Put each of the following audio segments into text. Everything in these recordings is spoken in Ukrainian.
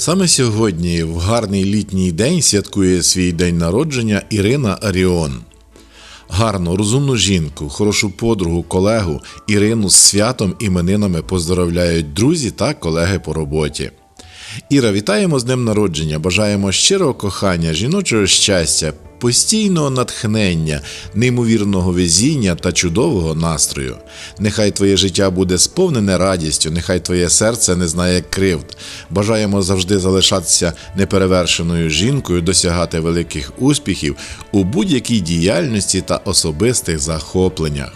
Саме сьогодні, в гарний літній день, святкує свій день народження Ірина Аріон. Гарну, розумну жінку, хорошу подругу, колегу Ірину з святом іменинами поздоровляють друзі та колеги по роботі. Іра, вітаємо з днем народження, бажаємо щирого кохання, жіночого щастя, постійного натхнення, неймовірного везіння та чудового настрою. Нехай твоє життя буде сповнене радістю, нехай твоє серце не знає кривд. Бажаємо завжди залишатися неперевершеною жінкою, досягати великих успіхів у будь-якій діяльності та особистих захопленнях.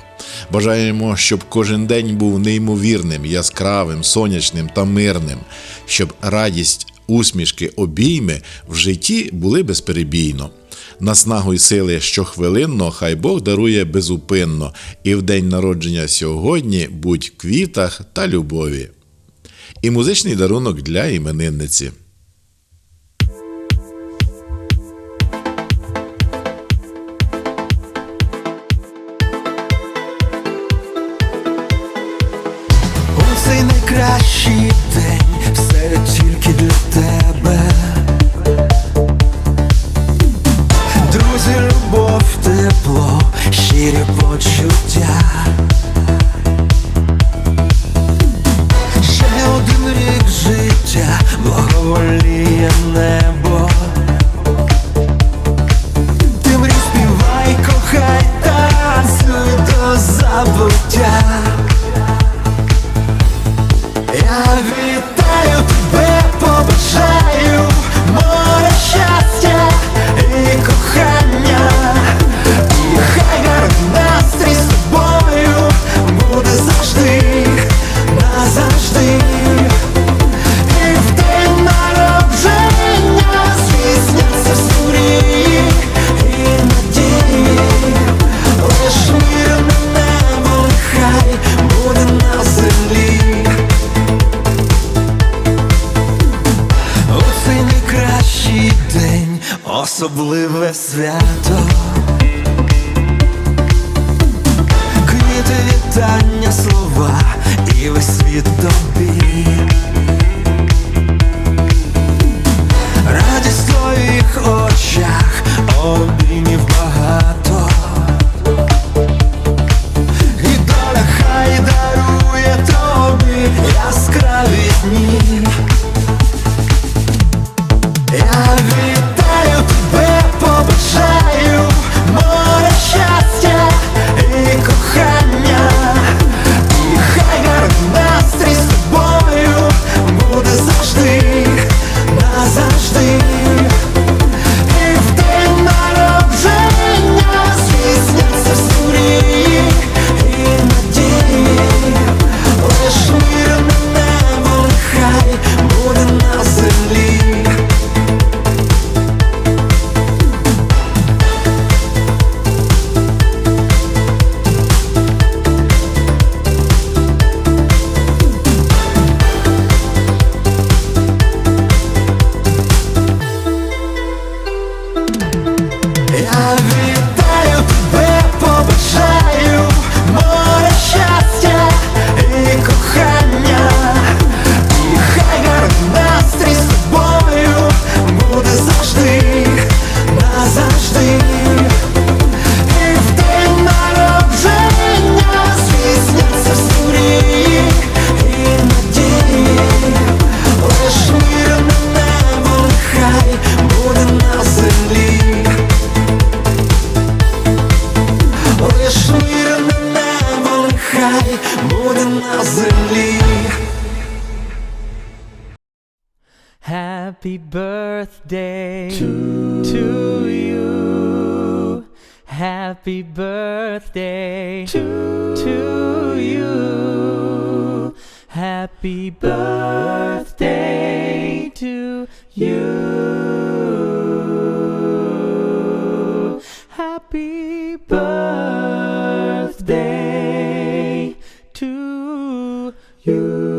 Бажаємо, щоб кожен день був неймовірним, яскравим, сонячним та мирним, щоб радість, усмішки, обійми в житті були безперебійно. Наснагу й сили щохвилинно хай Бог дарує безупинно, і в день народження сьогодні будь квітах та любові. І музичний дарунок для іменинниці. Найкращий день все тільки для тебе. Почуття. Ще один рік життя, благоволіє небо. День, особливе свято. Квіти вітання, слова I've Happy birthday to, to you. Happy birthday to, to you. Happy birthday. you.